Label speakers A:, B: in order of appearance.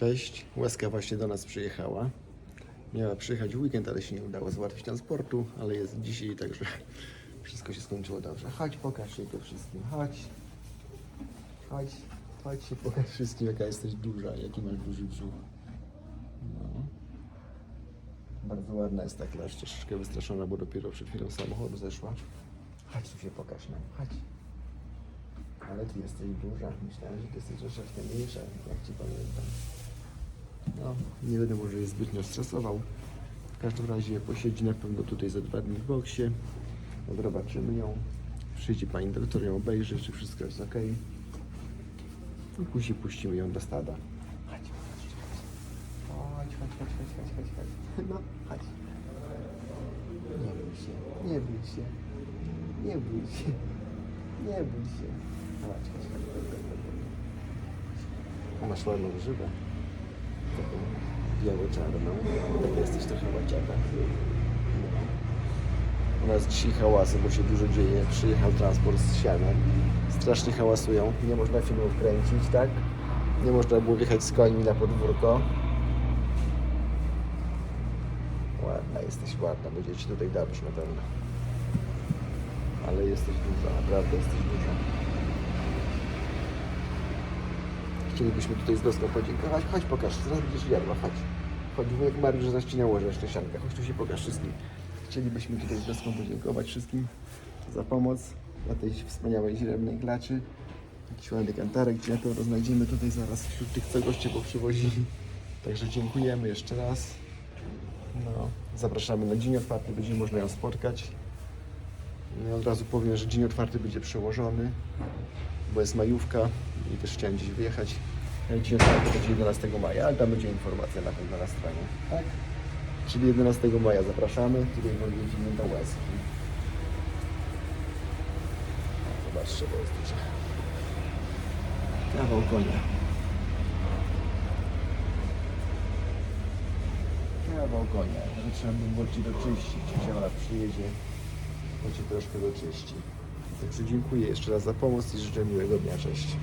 A: Cześć, Łaska właśnie do nas przyjechała. Miała przyjechać w weekend, ale się nie udało załatwić transportu, ale jest dzisiaj, także wszystko się skończyło dobrze. Chodź, pokaż się to wszystkim, chodź. Chodź, chodź się pokaż wszystkim, jaka jesteś duża, jaki masz duży brzuch. No. Bardzo ładna jest ta klasz, troszeczkę wystraszona, bo dopiero przed chwilą samochodu zeszła. Chodź tu się pokaż nam, chodź. Ale ty jesteś duża. Myślałem, że ty jesteś troszeczkę mniejsza, jak ci pamiętam. No, nie będę może jej zbytnio stresował. W każdym razie posiedzi na pewno tutaj za dwa dni w boksie. Zobaczymy ją. Przyjdzie pani doktor, ją obejrzy, czy wszystko jest ok. I później puścimy ją do stada. Chodź, chodź, chodź. Chodź, chodź, chodź, chodź, chodź. No, chodź. Nie bój się, nie bój się. Nie bój się. Nie bój się. Chodź, chodź, chodź. Masz ładną grzywę. Taką biało-czarną. Taka jesteś trochę łaciaka. U nas dzisiaj hałasy, bo się dużo dzieje. Przyjechał transport z sianem. Strasznie hałasują. Nie można filmów kręcić, tak? Nie można było wjechać z końmi na podwórko. Ładna jesteś, ładna. Będzie ci tutaj dobrze na pewno. Ale jesteś duża, naprawdę jesteś duża. Chcielibyśmy tutaj z Doską podziękować. Chodź pokaż, zaraz będziesz jadła, chodź. Chodź, wujek Mariusz zaraz ci jeszcze siankę. Chodź tu się pokaż wszystkim. Chcielibyśmy tutaj z Doską podziękować wszystkim za pomoc dla tej wspaniałej źrebnej klaczy. Jakiś ładny kantarek, gdzie to znajdziemy tutaj zaraz wśród tych, co goście poprzywozili. Także dziękujemy jeszcze raz. No, zapraszamy na dzień otwarty, będzie można ją spotkać. No, od razu powiem, że dzień otwarty będzie przełożony, bo jest majówka i też chciałem gdzieś wyjechać. E, Dzień otwarty będzie 11 maja, ale tam będzie informacja na pewno na stronie. Tak? Czyli 11 maja zapraszamy, tutaj odwiedzimy do Łezki. Zobaczcie, bo jest duże. Kawał konia. Kawał konia. Nawet trzeba by było ci doczyścić. Ona przyjedzie, to cię troszkę doczyści. Także dziękuję jeszcze raz za pomoc i życzę miłego dnia. Cześć.